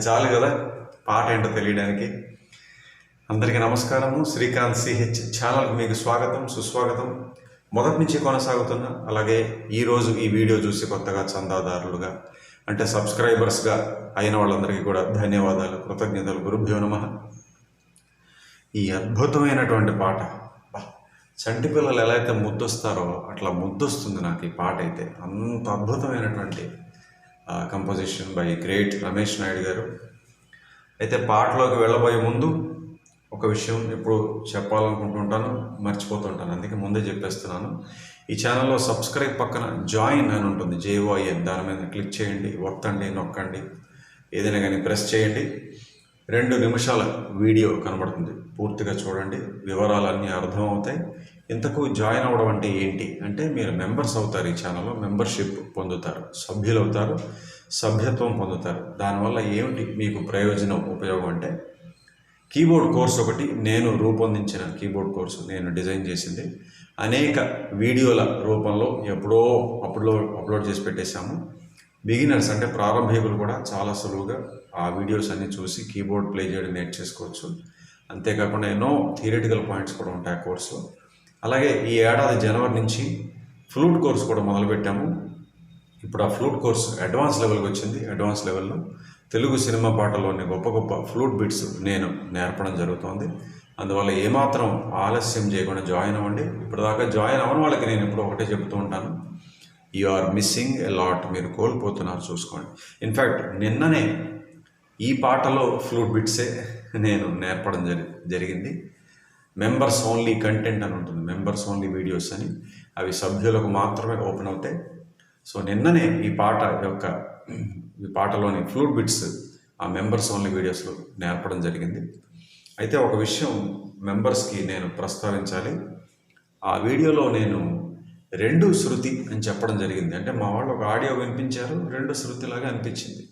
అది చాలు కదా పాట ఏంటో తెలియడానికి. అందరికీ నమస్కారము. శ్రీకాంత్ సిహెచ్ ఛానల్కి మీకు స్వాగతం సుస్వాగతం. మొదటి నుంచి కొనసాగుతున్న అలాగే ఈరోజు ఈ వీడియో చూసి కొత్తగా చందాదారులుగా అంటే సబ్స్క్రైబర్స్గా అయిన వాళ్ళందరికీ కూడా ధన్యవాదాలు కృతజ్ఞతలు. గురుభ్యో నమ. ఈ అద్భుతమైనటువంటి పాట. చంటి పిల్లలు ఎలా అయితే ముద్దొస్తారో అట్లా ముద్దొస్తుంది నాకు ఈ పాట అయితే. అంత అద్భుతమైనటువంటి composition by great Ramesh Naidu garu. అయితే పాటలోకి వెళ్ళబోయే ముందు ఒక విషయం ఎప్పుడు చెప్పాలనుకుంటుంటాను మర్చిపోతుంటాను అందుకే ముందే చెప్పేస్తున్నాను. ఈ ఛానల్లో సబ్స్క్రైబ్ పక్కన జాయిన్ అని ఉంటుంది జేఓఐఎన్ దాని మీద క్లిక్ చేయండి ఒత్తండి నొక్కండి. ఏదైనా కానీ ప్రెస్ చేయండి. రెండు నిమిషాల వీడియో కనబడుతుంది. పూర్తిగా చూడండి. వివరాలన్నీ అర్థమవుతాయి. ఇంతకు జాయిన్ అవ్వడం అంటే ఏంటి? అంటే మీరు మెంబర్స్ అవుతారు ఈ ఛానల్లో మెంబర్షిప్ పొందుతారు సభ్యులు అవుతారు సభ్యత్వం పొందుతారు. దానివల్ల ఏమిటి మీకు ప్రయోజనం ఉపయోగం అంటే? కీబోర్డ్ కోర్స్ ఒకటి నేను రూపొందించిన కీబోర్డ్ కోర్సు నేను డిజైన్ చేసింది. అనేక వీడియోల రూపంలో ఎప్పుడో అప్లోడ్ అప్లోడ్ చేసి పెట్టేశాము. బిగినర్స్ అంటే ప్రారంభికులు కూడా చాలా సులువుగా ఆ వీడియోస్ అన్నీ చూసి కీబోర్డ్ ప్లే చేయడం నేర్చేసుకోవచ్చు. అంతేకాకుండా ఎన్నో థియరిటికల్ పాయింట్స్ కూడా ఉంటాయి ఆ కోర్సులో. అలాగే ఈ ఏడాది జనవరి నుంచి ఫ్లూట్ కోర్స్ కూడా మొదలుపెట్టాము. ఇప్పుడు ఆ ఫ్లూట్ కోర్స్ అడ్వాన్స్ లెవెల్కి వచ్చింది. అడ్వాన్స్ లెవెల్లో తెలుగు సినిమా పాటల్లోని గొప్ప గొప్ప ఫ్లూట్ బిట్స్ నేను నేర్పడం జరుగుతోంది. అందువల్ల ఏమాత్రం ఆలస్యం చేయకుండా జాయిన్ అవ్వండి. ఇప్పటిదాకా జాయిన్ అవ్వని వాళ్ళకి నేను ఇప్పుడు ఒకటే చెబుతూ ఉంటాను. You are missing a lot. మీరు కోల్పోతున్నారు చూసుకోండి. ఇన్ఫ్యాక్ట్ నిన్ననే ఈ పాటలో ఫ్లూట్ బిట్సే నేను నేర్పడం జరి జరిగింది. మెంబర్స్ ఓన్లీ కంటెంట్ అని ఉంటుంది మెంబర్స్ ఓన్లీ వీడియోస్ అని. అవి సభ్యులకు మాత్రమే ఓపెన్ అవుతాయి. సో నిన్ననే ఈ పాట యొక్క ఈ పాటలోని ఫ్లూట్ బిట్స్ ఆ మెంబర్స్ ఓన్లీ వీడియోస్లో నేర్పడం జరిగింది. అయితే ఒక విషయం మెంబర్స్కి నేను ప్రస్తావించాలి. ఆ వీడియోలో నేను రెండు శృతి అని చెప్పడం జరిగింది. అంటే మా వాళ్ళు ఒక ఆడియో వినిపించారు రెండు శృతిలాగా అనిపించింది.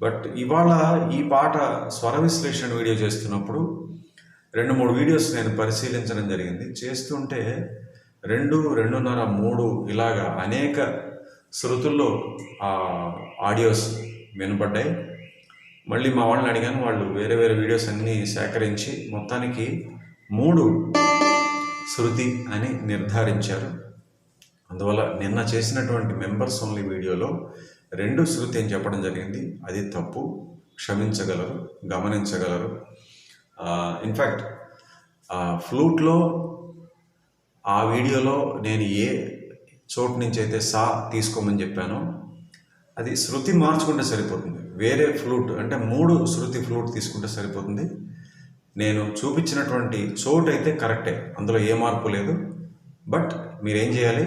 బట్ ఇవాళ ఈ పాట స్వర విశ్లేషణ వీడియో చేస్తున్నప్పుడు రెండు మూడు వీడియోస్ నేను పరిశీలించడం జరిగింది. చేస్తుంటే రెండు రెండున్నర మూడు ఇలాగా అనేక శృతుల్లో ఆ ఆడియోస్ వినపడ్డాయి. మళ్ళీ మా వాళ్ళని అడిగాను వాళ్ళు వేరే వేరే వీడియోస్ అన్నీ సేకరించి మొత్తానికి మూడు శృతి అని నిర్ధారించారు. అందువల్ల నిన్న చేసినటువంటి మెంబర్స్ ఓన్లీ వీడియోలో రెండు శృతి అని చెప్పడం జరిగింది. అది తప్పు. క్షమించగలరు గమనించగలరు. ఇన్ఫ్యాక్ట్ ఫ్లూట్లో ఆ వీడియోలో నేను ఏ చోటు నుంచి అయితే సా తీసుకోమని చెప్పానో అది శృతి మార్చుకుంటే సరిపోతుంది. వేరే ఫ్లూట్ అంటే మూడు శృతి ఫ్లూట్ తీసుకుంటే సరిపోతుంది. నేను చూపించినటువంటి చోటు అయితే కరెక్టే అందులో ఏ మార్పు లేదు. బట్ మీరేం చేయాలి?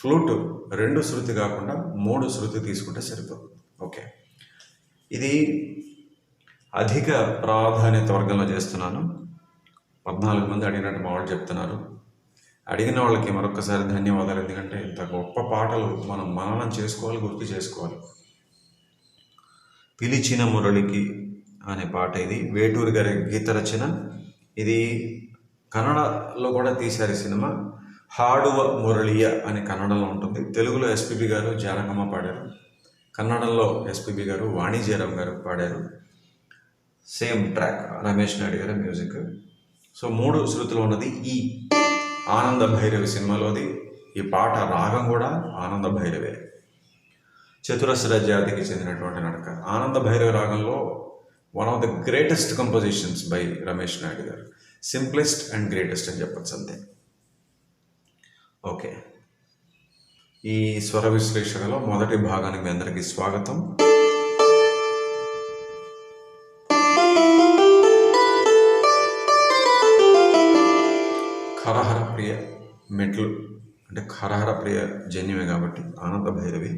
ఫ్లూట్ రెండు శృతి కాకుండా మూడు శృతి తీసుకుంటే సరిపోతుంది. ఓకే. ఇది అధిక ప్రాధాన్యత వర్గంలో చేస్తున్నాను. పద్నాలుగు మంది అడిగినట్టు మా వాళ్ళు చెప్తున్నారు. అడిగిన వాళ్ళకి మరొకసారి ధన్యవాదాలు. ఎందుకంటే ఇంత గొప్ప పాటలు మనం మననం చేసుకోవాలి గుర్తు చేసుకోవాలి. పిలిచిన మురళికి అనే పాట ఇది. వేటూరు గారి గీత రచన. ఇది కన్నడలో కూడా తీశారు సినిమా. హాడువ మురళియ అని కన్నడలో ఉంటుంది. తెలుగులో ఎస్పిబి గారు జానకమ్మ పాడారు. కన్నడంలో ఎస్పిబి గారు వాణిజ్యరావు గారు పాడారు. Same track. రమేష్ నాయుడు గారి మ్యూజిక్. సో మూడు శృతులు ఉన్నది ఈ ఆనంద భైరవి సినిమాలోది. ఈ పాట రాగం కూడా ఆనంద భైరవే. చతురస్ర జాతికి చెందినటువంటి నడక ఆనంద భైరవ రాగంలో one of the greatest compositions by Ramesh Naidu garu. Simplest and greatest అని చెప్పచ్చు అంతే. ఓకే. ఈ స్వర విశ్లేషణలో మొదటి భాగానికి మీ అందరికీ స్వాగతం. ఖరహర ప్రియ మెట్లు అంటే ఖరహర ప్రియ జన్యమే కాబట్టి ఆనంద భైరవి.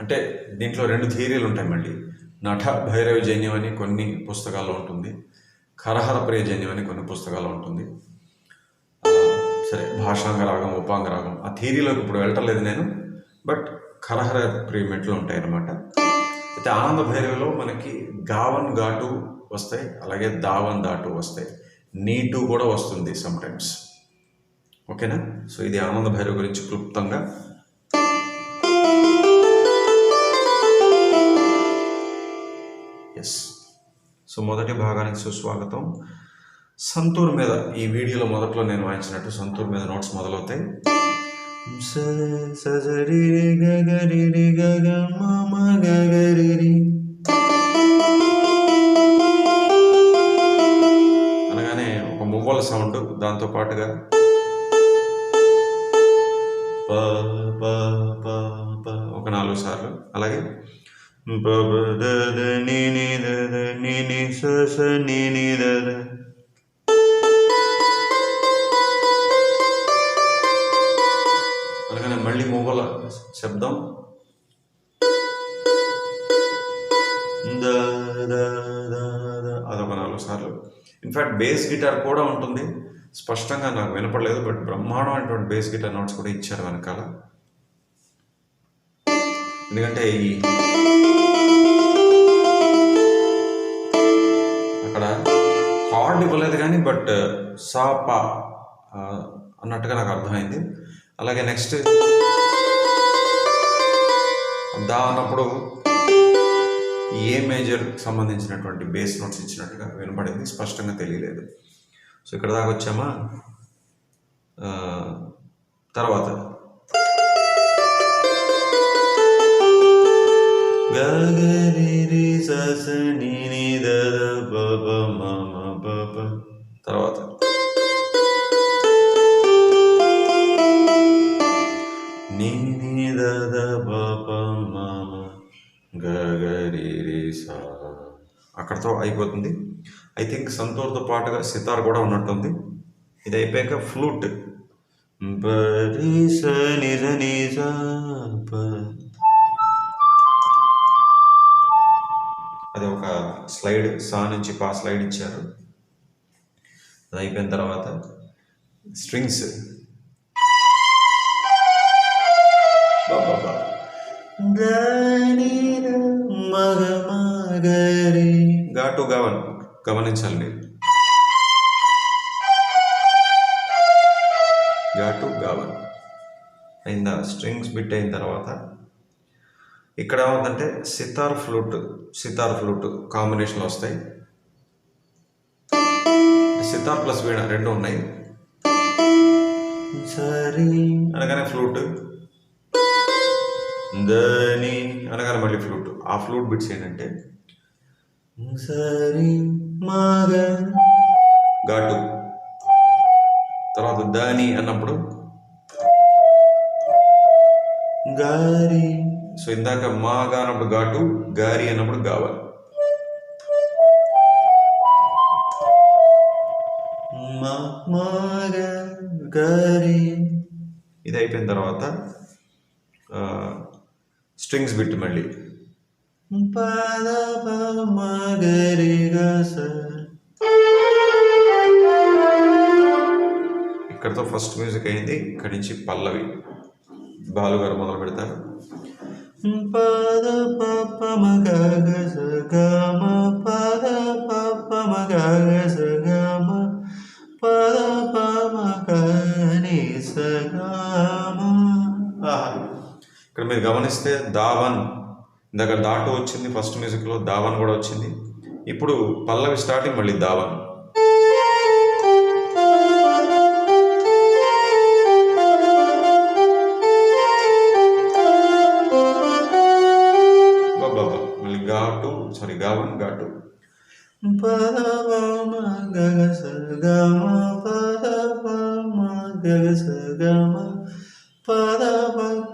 అంటే దీంట్లో రెండు థియరీలు ఉంటాయి మళ్ళీ. నట భైరవి జన్యం అని కొన్ని పుస్తకాల్లో ఉంటుంది. ఖరహర ప్రియ జన్యం అని కొన్ని పుస్తకాల్లో ఉంటుంది. సరే భాషాంగ రాగం ఉపాంగ రాగం ఆ థియరీలోకి ఇప్పుడు వెళ్ళటలేదు నేను బట్ ఖరహర ప్రియ మెట్లు ఉంటాయి అన్నమాట అయితే ఆనంద భైరవిలో మనకి గావన్ ఘాటు వస్తాయి అలాగే దావన్ ధాటు వస్తాయి. నీటు కూడా వస్తుంది సమ్టైమ్స్ ఓకేనా? సో ఇది ఆనంద భైరవ్ గురించి క్లుప్తంగా. ఎస్ సో మొదటి భాగానికి సుస్వాగతం. సంతూర్ మీద ఈ వీడియోలో మొదట్లో నేను వాయించినట్టు సంతూర్ మీద నోట్స్ మొదలవుతాయి. సజరి గగరి గగ మమ గగరి దాంతో పాటుగా ప ప ప ప ఒక నాలుగు సార్లు. అలాగే ప ప ద ని ని ద ద ని ని స స ని ని ద ద. అనగానే మళ్ళీ మొగల శబ్దం. అదొక నాలుగు సార్లు. ఇన్ఫాక్ట్ బేస్ గిటార్ కూడా ఉంటుంది. స్పష్టంగా నాకు వినపడలేదు బట్ బ్రహ్మాండమైనటువంటి బేస్ గిటార్ నోట్స్ కూడా ఇచ్చారు వెనకాల. ఎందుకంటే ఈ అక్కడ కార్డ్ ఇవ్వలేదు కానీ బట్ సా పా అన్నట్టుగా నాకు అర్థమైంది. అలాగే నెక్స్ట్ దా అన్నప్పుడు ఏ మేజర్ సంబంధించినటువంటి బేస్ నోట్స్ ఇచ్చినట్టుగా వినపడింది స్పష్టంగా తెలియలేదు. సో ఇక్కడ దాకా వచ్చామా? తర్వాత. గగరి సస ని ని ద ద తర్వాత. ని ని ద ద గగరి రి అక్కడతో అయిపోతుంది. ఐ థింక్ సంతూర్తో పాటుగా సితార్ కూడా ఉన్నట్టుంది. ఇది అయిపోయాక ఫ్లూట్ అది ఒక స్లైడ్ సా నుంచి పా స్లైడ్ ఇచ్చారు. అది అయిపోయిన తర్వాత స్ట్రింగ్స్. గా టు ఘాటు గవన్ గమనించాలి మీరు ఘాటు గవన్ అయిందా? స్ట్రింగ్స్ బిట్ అయిన తర్వాత. ఇక్కడ ఏముందంటే sitar flute sitar flute combination వస్తాయి. సితార్ ప్లస్ వీణ రెండు ఉన్నాయి. సరే అనగానే ఫ్లూట్. దని అనగానే మళ్ళీ ఫ్లూట్. ఆ ఫ్లూట్ బిట్స్ ఏంటంటే సరే దాని అన్నప్పుడు? గారి. సో ఇందాక మాగా అన్నప్పుడు ఘాటు గారి అన్నప్పుడు గావాలి మా గారి. ఇది అయిపోయిన తర్వాత స్ట్రింగ్స్ బిట్ మళ్ళీ. పద ప మగరి గస ఫస్ట్ మ్యూజిక్ అయింది. ఇక్కడి నుంచి పల్లవి. బాలు గారు మొదలు పెడతారు. పద ప మగ గమ పద ప మగ గస గమ పద ప ఇక్కడ మీరు గమనిస్తే దావన్ దగ్గర దాటు వచ్చింది ఫస్ట్ మ్యూజిక్లో దావన్ కూడా వచ్చింది. ఇప్పుడు పల్లవి స్టార్టింగ్ మళ్ళీ దావన్ పదవ గగస గమ పదవ గగస గమ పదవ గని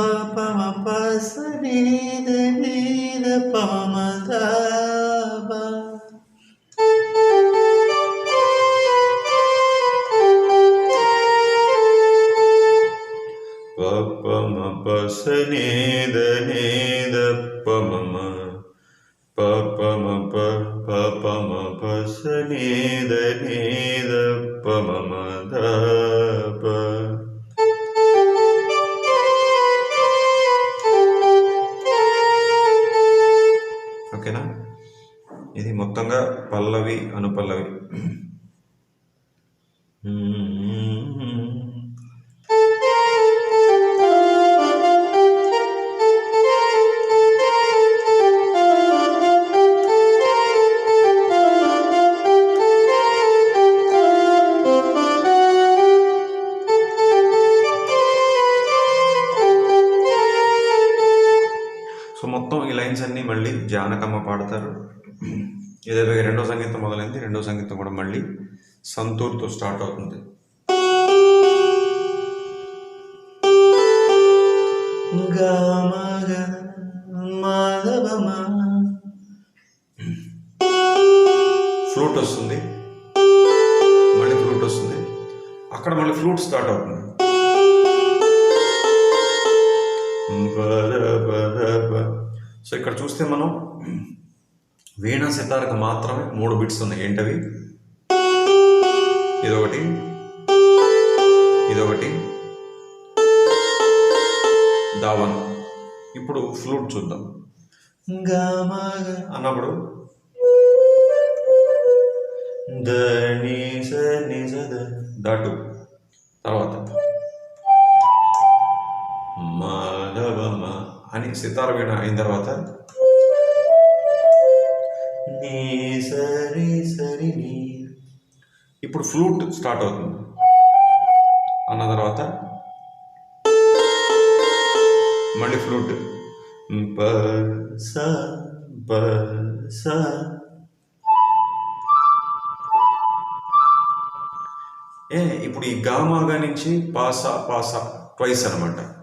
Papa, pa ma pa sa ni de ni de papa, ma da ba anupallavi so మొత్తం ఈ లైన్స్ అన్నీ మళ్ళీ జానకమ్మ పాడతారు. ఏదైతే రెండో సంగీతం మొదలైంది రెండో సంగీతం కూడా మళ్ళీ సంతూర్తో స్టార్ట్ అవుతుంది. ఫ్లూట్ వస్తుంది. మళ్ళీ ఫ్లూట్ వస్తుంది. అక్కడ మళ్ళీ ఫ్లూట్ స్టార్ట్ అవుతుంది. సో ఇక్కడ చూస్తే మనం వీణ సితారకు మాత్రమే మూడు బిట్స్ ఉన్నాయి ఏంటవి ఇదొకటి ఇదొకటి దావన్ ఇప్పుడు ఫ్లూట్ చూద్దాం అన్నప్పుడు దాటు తర్వాత మాధవమ అని సితార వీణ అయిన తర్వాత నీ సరి సరి నీ. ఇప్పుడు ఫ్లూట్ స్టార్ట్ అవుతుంది. అన్న తర్వాత మళ్ళీ ఫ్లూట్. ప స ప స. ఏ ఇప్పుడు ఈ గామాగా నుంచి పాస పాస ట్వైస్ అనమాట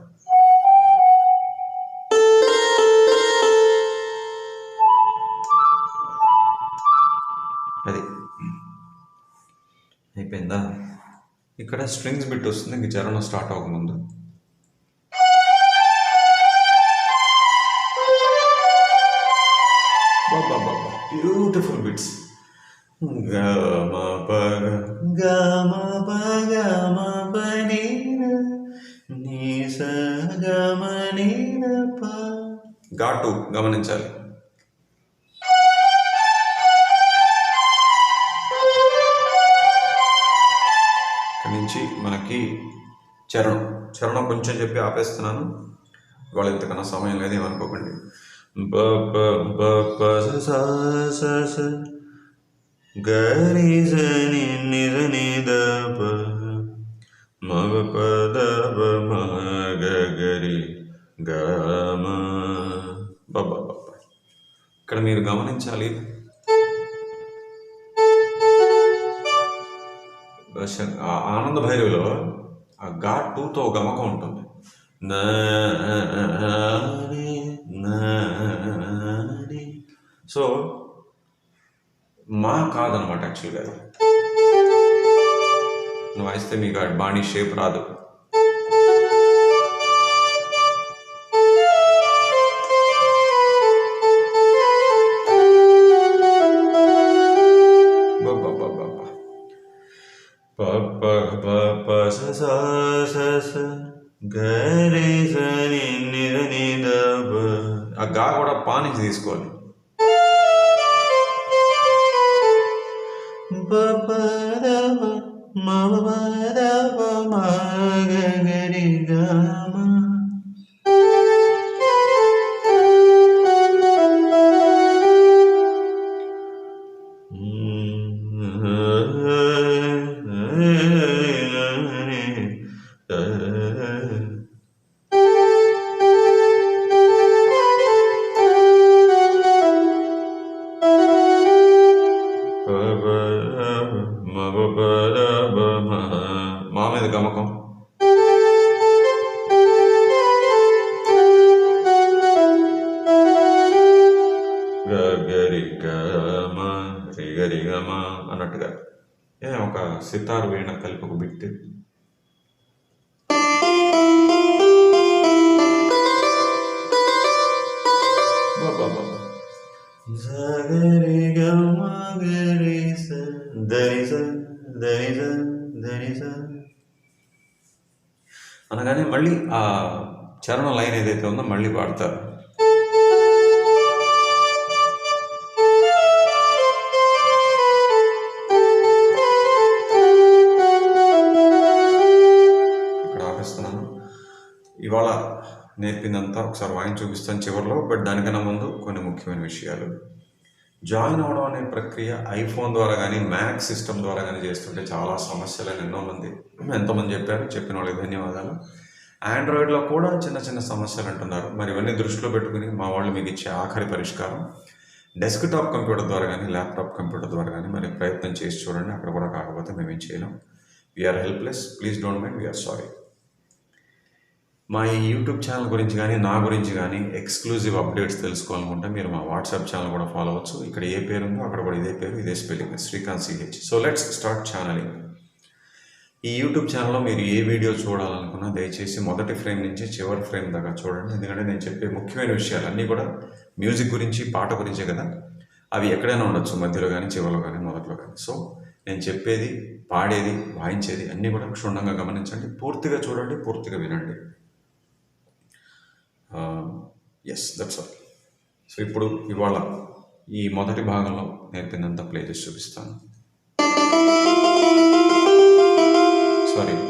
ఇక్కడ స్ట్రింగ్స్ బిట్ వస్తుంది ఇంక చరణం స్టార్ట్ అవ్వకముందు. మనకి చరణం చరణం కొంచెం చెప్పి ఆపేస్తున్నాను ఇవాళ ఎంతకన్నా సమయం లేదు ఏమనుకోకండి బబ్బ బ స స స స గరి జని నిరని దప మ గ గరి గమ ఇక్కడ మీరు గమనించాలి ఆనంద భైరవిలో ఆ గా టూతో గమకం ఉంటుంది. సో మా కాదనమాట యాక్చువల్గా అది. నువ్వు వాయిస్తే మీకు బాణి షేప్ రాదు. కూడా పా నుంచి తీసుకోవాలి అన్నట్టుగా ఒక సితార్ వీణ కలిపి ఒక బిట్ అనగానే మళ్ళీ ఆ చరణ లైన్ ఏదైతే ఉందో మళ్ళీ పాడతారు నేర్పిందంతా ఒకసారి వాయిన్ చూపిస్తాను చివరిలో బట్ దానికన్నా ముందు కొన్ని ముఖ్యమైన విషయాలు. జాయిన్ అవ్వడం అనే ప్రక్రియ ఐఫోన్ ద్వారా కానీ మ్యాక్ సిస్టమ్ ద్వారా కానీ చేస్తుంటే చాలా సమస్యలు అని ఎన్నో మంది ఎంతోమంది చెప్పారు. చెప్పిన వాళ్ళకి ధన్యవాదాలు. ఆండ్రాయిడ్లో కూడా చిన్న చిన్న సమస్యలు అంటున్నారు. మరి ఇవన్నీ దృష్టిలో పెట్టుకుని మా వాళ్ళు మీకు ఇచ్చే ఆఖరి పరిష్కారం డెస్క్టాప్ కంప్యూటర్ ద్వారా కానీ ల్యాప్టాప్ కంప్యూటర్ ద్వారా కానీ మరి ప్రయత్నం చేసి చూడండి. అక్కడ కూడా కాకపోతే మేమేం చేయలేం. We're helpless please don't mind we're sorry మా ఈ యూట్యూబ్ ఛానల్ గురించి కానీ నా గురించి కానీ ఎక్స్క్లూజివ్ అప్డేట్స్ తెలుసుకోవాలనుకుంటే మీరు మా వాట్సాప్ ఛానల్ కూడా ఫాలో అవ్వచ్చు. ఇక్కడ ఏ పేరు ఉందో అక్కడ కూడా ఇదే పేరు ఇదే spelling Srikanth C H so let's start channeling ఈ యూట్యూబ్ ఛానల్లో మీరు ఏ వీడియో చూడాలనుకున్నా దయచేసి మొదటి ఫ్రేమ్ నుంచి చివరి ఫ్రేమ్ దాకా చూడండి. ఎందుకంటే నేను చెప్పే ముఖ్యమైన విషయాలు అన్నీ కూడా మ్యూజిక్ గురించి పాట గురించే కదా. అవి ఎక్కడైనా ఉండొచ్చు మధ్యలో కానీ చివరిలో కానీ మొదట్లో కానీ. సో నేను చెప్పేది పాడేది వాయించేది అన్నీ కూడా క్షుణ్ణంగా గమనించండి. పూర్తిగా చూడండి పూర్తిగా వినండి. ఎస్ దట్స్ ఆల్ సో ఇప్పుడు ఇవాళ ఈ మొదటి భాగంలో నేర్పినంత ప్లే చేసి చూపిస్తాను. సారీ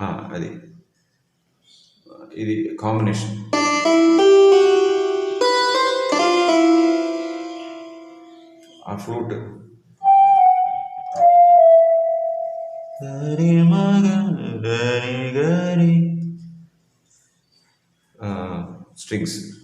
అది. ఇది కాంబినేషన్ ఆ ఫ్లూట్ స్ట్రింగ్స్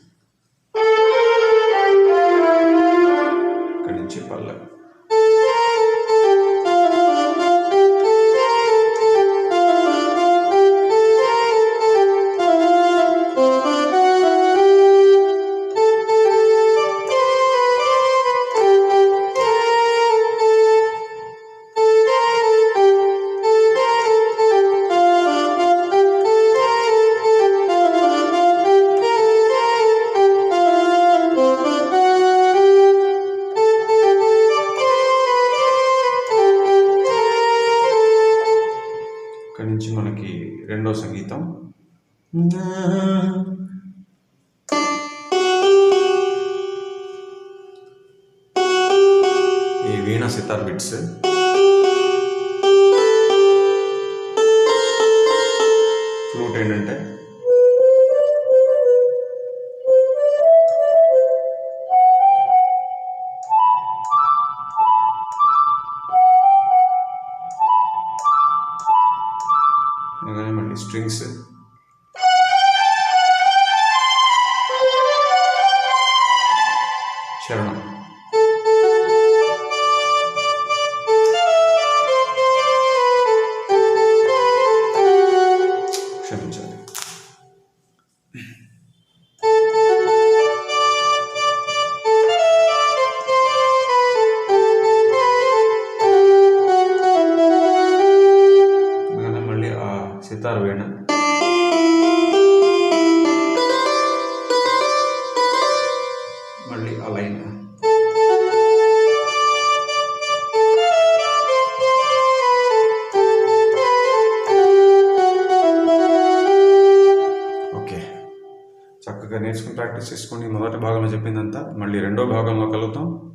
అయిపోయిందంతా. మళ్ళీ రెండో భాగంలో కలుద్దాం.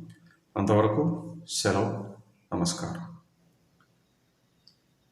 అంతవరకు సెలవు నమస్కారం.